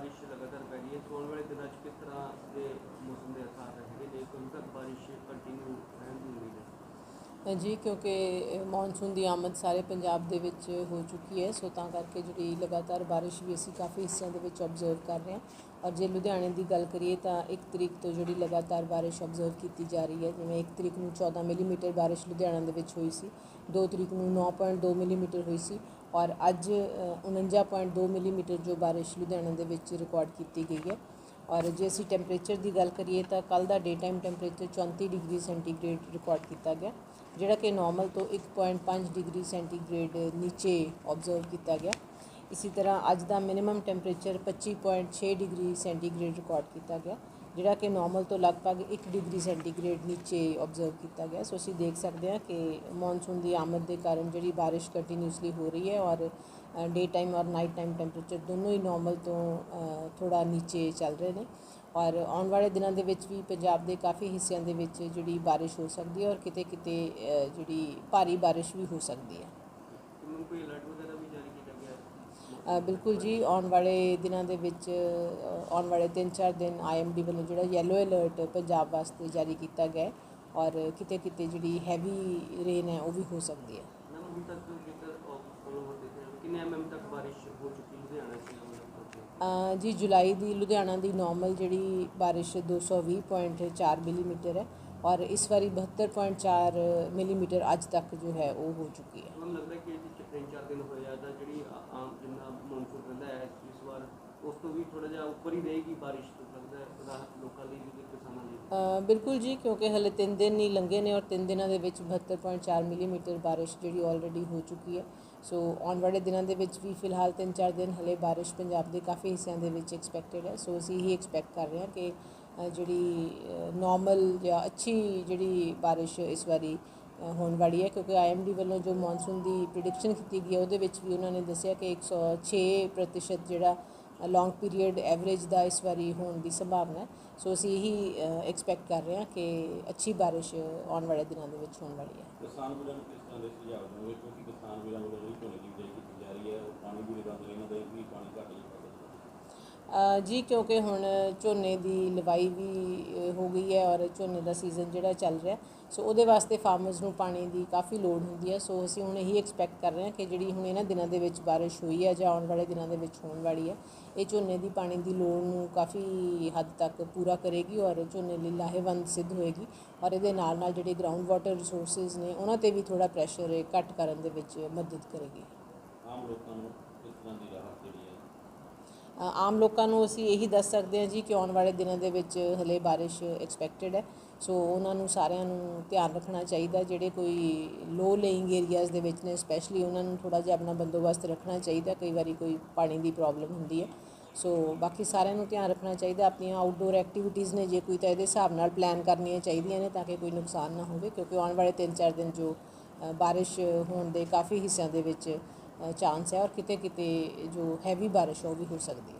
ਬਾਰਿਸ਼ ਲਗਾਤਾਰ ਪੈ ਰਹੀ ਹੈ। ਸੋ ਵਾਲੇ ਦਿਨਾਂ 'ਚ ਕਿਸ ਤਰ੍ਹਾਂ ਦੇ ਮੌਸਮ ਦੇ ਅਸਰ ਰਹਿਣਗੇ ਜੇ ਕਦੋਂ ਤੱਕ ਬਾਰਿਸ਼ ਕੰਟੀਨਿਊ ਜੀ ਕਿਉਂਕਿ ਮੌਨਸੂਨ ਦੀ ਆਮਦ ਸਾਰੇ ਪੰਜਾਬ ਦੇ ਵਿੱਚ ਹੋ ਚੁੱਕੀ ਹੈ ਸੋ ਤਾਂ ਕਰਕੇ ਜਿਹੜੀ ਲਗਾਤਾਰ ਬਾਰਿਸ਼ ਵੀ ਅਸੀਂ ਕਾਫੀ ਹਿੱਸਿਆਂ ਦੇ ਵਿੱਚ ਆਬਜ਼ਰਵ ਕਰ ਰਹੇ ਹਾਂ। ਔਰ ਜੇ ਲੁਧਿਆਣੇ ਦੀ ਗੱਲ ਕਰੀਏ ਤਾਂ 1 ਤਰੀਕ ਤੋਂ ਜਿਹੜੀ ਲਗਾਤਾਰ ਬਾਰਿਸ਼ ਆਬਜ਼ਰਵ ਕੀਤੀ ਜਾ ਰਹੀ ਹੈ ਜਿਵੇਂ 1 ਤਰੀਕ ਨੂੰ 14 ਮਿਲੀਮੀਟਰ ਬਾਰਿਸ਼ ਲੁਧਿਆਣਾ ਦੇ ਵਿੱਚ ਹੋਈ ਸੀ 2 ਤਰੀਕ ਨੂੰ 9.2 ਮਿਲੀਮੀਟਰ ਹੋਈ ਸੀ ਔਰ ਅੱਜ ਅ, 49.2 ਮਿਲੀਮੀਟਰ ਜੋ ਬਾਰਿਸ਼ ਲੁਧਿਆਣਾ ਦੇ ਵਿੱਚ ਰਿਕਾਰਡ ਕੀਤੀ ਗਈ ਹੈ। ਔਰ ਜੇ ਅਸੀਂ ਟੈਂਪਰੇਚਰ ਦੀ ਗੱਲ ਕਰੀਏ ਤਾਂ ਕੱਲ ਦਾ day time temperature 34 degree centigrade record ਕੀਤਾ ਗਿਆ, ਜਿਹੜਾ ਕਿ ਨਾਰਮਲ ਤੋਂ 1.5 ਡਿਗਰੀ ਸੈਂਟੀਗ੍ਰੇਡ ਨੀਚੇ ਆਬਜ਼ਰਵ ਕੀਤਾ ਗਿਆ। ਇਸੇ ਤਰ੍ਹਾਂ ਅੱਜ ਦਾ minimum temperature 25.6 degree centigrade record ਕੀਤਾ ਗਿਆ। ਜਿਹੜਾ ਕਿ ਨਾਰਮਲ ਤੋਂ ਲਗਭਗ 1 ਡਿਗਰੀ ਸੈਂਟੀਗ੍ਰੇਡ ਨੀਚੇ ਆਬਜ਼ਰਵ ਕੀਤਾ ਗਿਆ। ਸੋ ਅਸੀਂ ਦੇਖ ਸਕਦੇ ਹਾਂ ਕਿ ਮੌਨਸੂਨ ਦੀ ਆਮਦ ਦੇ ਕਾਰਨ ਜਿਹੜੀ ਬਾਰਿਸ਼ ਕੰਟੀਨਿਊਸਲੀ ਹੋ ਰਹੀ ਹੈ ਔਰ ਡੇ ਟਾਈਮ ਔਰ ਨਾਈਟ ਟਾਈਮ ਟੈਂਪਰੇਚਰ ਦੋਨੋਂ ਹੀ ਨਾਰਮਲ ਤੋਂ ਥੋੜਾ ਨੀਚੇ ਚੱਲ ਰਹੇ ਨੇ। ਔਰ ਆਉਣ ਵਾਲੇ ਦਿਨਾਂ ਦੇ ਵਿੱਚ ਵੀ ਪੰਜਾਬ ਦੇ ਕਾਫੀ ਹਿੱਸਿਆਂ ਦੇ ਵਿੱਚ ਜਿਹੜੀ ਬਾਰਿਸ਼ ਹੋ ਸਕਦੀ ਹੈ ਔਰ ਕਿਤੇ ਕਿਤੇ ਜਿਹੜੀ ਭਾਰੀ ਬਾਰਿਸ਼ ਵੀ ਹੋ ਸਕਦੀ ਹੈ। ਕੋਈ ਅਲਰਟ ਵਗੈਰਾ ਵੀ ਜਾਰੀ ਕੀਤਾ ਗਿਆ ਹੈ ਅ, ਬਿਲਕੁਲ ਜੀ ਆਉਣ ਵਾਲੇ ਦਿਨਾਂ ਦੇ ਵਿੱਚ ਆਉਣ ਵਾਲੇ 3-4 ਦਿਨ ਆਈਐਮਡੀ ਵੱਲੋਂ ਜਿਹੜਾ ਯੈਲੋ ਅਲਰਟ ਪੰਜਾਬ ਵਾਸਤੇ ਜਾਰੀ ਕੀਤਾ ਗਿਆ ਔਰ ਕਿਤੇ ਕਿਤੇ ਜਿਹੜੀ ਹੈਵੀ ਰੇਨ ਹੈ ਉਹ ਵੀ ਹੋ ਸਕਦੀ ਹੈ। ਮੈਮ ਹੁਣ ਤੱਕ ਜੇਕਰ ਫੋਲੋ ਹੋ ਦੇਖਿਆ ਜਾਵੇ, ਕਿੰਨੇ ਐਮਐਮ ਤੱਕ ਬਾਰਿਸ਼ ਹੋ ਚੁੱਕੀ ਲੁਧਿਆਣਾ ਸੀ ਅ, ਜੀ ਜੁਲਾਈ ਦੀ ਲੁਧਿਆਣਾ ਦੀ ਨਾਰਮਲ ਜਿਹੜੀ ਬਾਰਿਸ਼ 220.4 ਮਿਲੀਮੀਟਰ ਹੈ। ਔਰ ਇਸ ਵਾਰੀ 72.4 ਮਿਲੀਮੀਟਰ ਅੱਜ ਤੱਕ ਜੋ ਹੈ ਉਹ ਹੋ ਚੁੱਕੀ ਹੈ। ਮੈਨੂੰ ਲੱਗਦਾ ਕਿ ਇਹ ਤਿੰਨ ਚਾਰ ਦਿਨ ਹੋਏ ਆ ਤਾਂ ਜਿਹੜੀ ਆ- ਆਮ ਜਿੰਨਾ ਮੌਨਸੂਨ ਰਹਿੰਦਾ ਹੈ ਇਸ ਵਾਰ ਉਸ ਤੋਂ ਵੀ ਥੋੜਾ ਜਿਹਾ ਉੱਪਰ ਹੀ ਰਹੇਗੀ ਬਾਰਿਸ਼ ਤੋਂ ਲੱਗਦਾ ਹੈ ਰਾਹਤ ਲੋਕਾਂ ਲਈ ਵੀ ਤੇ ਕਿਸਾਨਾਂ ਲਈ ਵੀ। ਅ, ਬਿਲਕੁਲ ਜੀ ਕਿਉਂਕਿ ਹਲੇ 3 ਦਿਨ ਨਹੀਂ ਲੰਘੇ ਨੇ ਔਰ 3 ਦਿਨਾਂ ਦੇ ਵਿੱਚ 72.4 ਮਿਲੀਮੀਟਰ ਬਾਰਿਸ਼ ਜਿਹੜੀ ਆਲਰੇਡੀ ਹੋ ਚੁੱਕੀ ਹੈ। ਸੋ ਆਉਣ ਵਾਲੇ ਦਿਨਾਂ ਦੇ ਵਿੱਚ ਵੀ ਫਿਲਹਾਲ 3-4 ਦਿਨ ਹਲੇ ਬਾਰਿਸ਼ ਪੰਜਾਬ ਦੇ ਕਾਫੀ ਹਿੱਸਿਆਂ ਦੇ ਵਿੱਚ ਐਕਸਪੈਕਟਡ ਹੈ। ਸੋ ਅਸੀਂ ਇਹੀ ਐਕਸਪੈਕਟ ਕਰ ਰਹੇ ਹਾਂ ਕਿ ਜਿਹੜੀ ਨਾਰਮਲ ਜਾਂ ਅੱਛੀ ਜਿਹੜੀ ਬਾਰਿਸ਼ ਇਸ ਵਾਰੀ ਹੋਣ ਵਾਲੀ ਹੈ, ਕਿਉਂਕਿ ਆਈਐਮਡੀ ਵੱਲੋਂ ਜੋ ਮੌਨਸੂਨ ਦੀ ਪ੍ਰਿਡਿਕਸ਼ਨ ਕੀਤੀ ਗਈ ਹੈ, ਉਹਦੇ ਵਿੱਚ ਵੀ ਉਹਨਾਂ ਨੇ ਦੱਸਿਆ ਕਿ 106% ਪ੍ਰਤੀਸ਼ਤ ਜਿਹੜਾ ਲੌਂਗ ਪੀਰੀਅਡ ਐਵਰੇਜ ਦਾ ਇਸ ਵਾਰੀ ਹੋਣ ਦੀ ਸੰਭਾਵਨਾ ਹੈ। ਸੋ ਅਸੀਂ ਇਹੀ ਐਕਸਪੈਕਟ ਕਰ ਰਹੇ ਹਾਂ ਕਿ ਅੱਛੀ ਬਾਰਿਸ਼ ਆਉਣ ਵਾਲੇ ਦਿਨਾਂ ਦੇ ਵਿੱਚ ਹੋਣ ਵਾਲੀ ਹੈ। ਕਿਸਾਨ ਵੀਰਾਂ ਨੂੰ ਕਿਸ ਤਰ੍ਹਾਂ ਦੇ ਸੁਝਾਅ ਦੇਣਗੇ ਕਿਉਂਕਿ ਕਿਸਾਨ ਵੀਰਾਂ ਵੱਲੋਂ ਜਿਹੜੀ ਝੋਨੇ ਦੀ ਬਿਜਾਈ ਕੀਤੀ ਜਾ ਰਹੀ ਹੈ, ਉਹ ਪਾਣੀ ਦੀ ਲਗਾਉਂਦੇ ਇਹਨਾਂ ਦਾ ਵੀ ਪਾਣੀ ਘੱਟ ਜੀ, ਕਿਉਂਕਿ ਹੁਣ ਝੋਨੇ ਦੀ ਲਵਾਈ ਵੀ ਹੋ ਗਈ ਹੈ ਔਰ ਝੋਨੇ ਦਾ ਸੀਜ਼ਨ ਜਿਹੜਾ ਚੱਲ ਰਿਹਾ, ਸੋ ਉਹਦੇ ਵਾਸਤੇ ਫਾਰਮਰਸ ਨੂੰ ਪਾਣੀ ਦੀ ਕਾਫੀ ਲੋੜ ਹੁੰਦੀ ਹੈ। ਸੋ ਅਸੀਂ ਹੁਣ ਇਹੀ ਐਕਸਪੈਕਟ ਕਰ ਰਹੇ ਹਾਂ ਕਿ ਜਿਹੜੀ ਹੁਣ ਇਹਨਾਂ ਦਿਨਾਂ ਦੇ ਵਿੱਚ ਬਾਰਿਸ਼ ਹੋਈ ਹੈ ਜਾਂ ਆਉਣ ਵਾਲੇ ਦਿਨਾਂ ਦੇ ਵਿੱਚ ਹੋਣ ਵਾਲੀ ਹੈ, ਇਹ ਝੋਨੇ ਦੀ ਪਾਣੀ ਦੀ ਲੋੜ ਨੂੰ ਕਾਫੀ ਹੱਦ ਤੱਕ ਪੂਰਾ ਕਰੇਗੀ ਔਰ ਝੋਨੇ ਲਈ ਲਾਹੇਵੰਦ ਸਿੱਧ ਹੋਏਗੀ ਔਰ ਇਹਦੇ ਨਾਲ ਨਾਲ ਜਿਹੜੇ ਗਰਾਊਂਡ ਵਾਟਰ ਰਿਸੋਰਸਸ ਨੇ, ਉਹਨਾਂ ਤੇ ਵੀ ਥੋੜਾ ਪ੍ਰੈਸ਼ਰ ਘੱਟ ਕਰਨ ਦੇ ਵਿੱਚ ਮਦਦ ਕਰੇਗੀ। ਆਮ ਲੋਕਾਂ ਨੂੰ ਕਿਸ ਤਰ੍ਹਾਂ ਦੀ ਰਾਹਤ ਆਮ ਲੋਕਾਂ ਨੂੰ ਅਸੀਂ ਇਹੀ ਦੱਸ ਸਕਦੇ ਹਾਂ ਜੀ ਕਿ ਆਉਣ ਵਾਲੇ ਦਿਨਾਂ ਦੇ ਵਿੱਚ ਹਲੇ ਬਾਰਿਸ਼ ਐਕਸਪੈਕਟਡ ਹੈ। ਸੋ ਉਹਨਾਂ ਨੂੰ ਸਾਰਿਆਂ ਨੂੰ ਧਿਆਨ ਰੱਖਣਾ ਚਾਹੀਦਾ, ਜਿਹੜੇ ਕੋਈ ਲੋ ਲੇਇੰਗ ਏਰੀਆਜ਼ ਦੇ ਵਿੱਚ ਨੇ ਸਪੈਸ਼ਲੀ ਉਹਨਾਂ ਨੂੰ ਥੋੜਾ ਜਿਹਾ ਆਪਣਾ ਬੰਦੋਬਸਤ ਰੱਖਣਾ ਚਾਹੀਦਾ, ਕਈ ਵਾਰੀ ਕੋਈ ਪਾਣੀ ਦੀ ਪ੍ਰੋਬਲਮ ਹੁੰਦੀ ਹੈ। ਸੋ ਬਾਕੀ ਸਾਰਿਆਂ ਨੂੰ ਧਿਆਨ ਰੱਖਣਾ ਚਾਹੀਦਾ, ਆਪਣੀਆਂ ਆਊਟਡੋਰ ਐਕਟੀਵਿਟੀਜ਼ ਨੇ, ਜੇ ਕੋਈ ਤਾਂ ਇਹਦੇ ਹਿਸਾਬ ਨਾਲ ਪਲਾਨ ਕਰਨੀਆਂ ਚਾਹੀਦੀਆਂ ਨੇ ਤਾਂ ਕਿ ਕੋਈ ਨੁਕਸਾਨ ਨਾ ਹੋਵੇ, ਕਿਉਂਕਿ ਆਉਣ ਵਾਲੇ 3-4 ਦਿਨ ਜੋ ਬਾਰਿਸ਼ ਹੋਣ ਦੇ ਕਾਫੀ ਹਿੱਸਿਆਂ ਦੇ ਵਿੱਚ ਚਾਂਸ ਹੈ ਔਰ ਕਿਤੇ ਕਿਤੇ ਜੋ ਹੈਵੀ ਬਾਰਿਸ਼ ਹੈ ਉਹ ਵੀ ਹੋ ਸਕਦੀ ਹੈ।